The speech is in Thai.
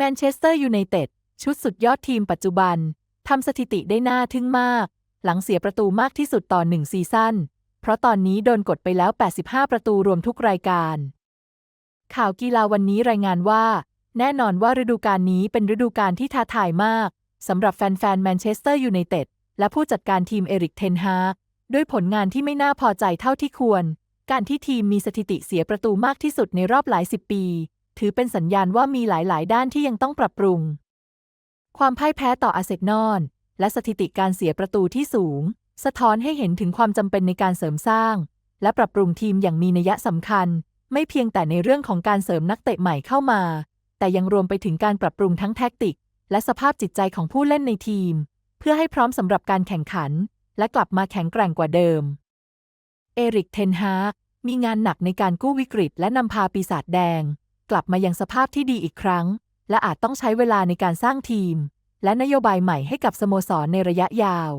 แมนเชสเตอร์ยูไนเต็ดชุดสุดยอดทีมปัจจุบัน ทำสถิติได้น่าทึ่งมาก หลังเสียประตูมากที่สุดต่อหนึ่งซีซั่น เพราะตอนนี้โดนกดไปแล้ว 85 ประตูรวมทุกรายการ ข่าวกีฬาวันนี้รายงานว่า แน่นอนว่าฤดูกาลนี้เป็นฤดูกาลที่ท้าทายมากสำหรับแฟนๆแมนเชสเตอร์ยูไนเต็ดและผู้จัดการทีมเอริกเทนฮาด้วยผลงานที่ไม่น่าพอใจเท่าที่ควร การที่ทีมมีสถิติเสียประตูมากที่สุดในรอบหลายสิบปี ถือเป็นสัญญาณว่ามีหลาย ๆ ด้านที่ยังต้องปรับปรุง ความพ่ายแพ้ต่ออาเซนอลและสถิติการเสียประตูที่สูง สะท้อนให้เห็นถึงความจำเป็นในการเสริมสร้าง และปรับปรุงทีมอย่างมีนัยสำคัญ ไม่เพียงแต่ในเรื่องของการเสริมนักเตะใหม่เข้ามา แต่ยังรวมไปถึงการปรับปรุงทั้งแท็กติก และสภาพจิตใจของผู้เล่นในทีม เพื่อให้พร้อมสำหรับการแข่งขัน และกลับมาแข็งแกร่งกว่าเดิม เอริกเทนฮากมีงานหนักในการกู้วิกฤตและนำพาปีศาจแดง กลับมายังสภาพที่ดีอีกครั้ง และอาจต้องใช้เวลาในการสร้างทีม และนโยบายใหม่ให้กับสโมสรในระยะยาว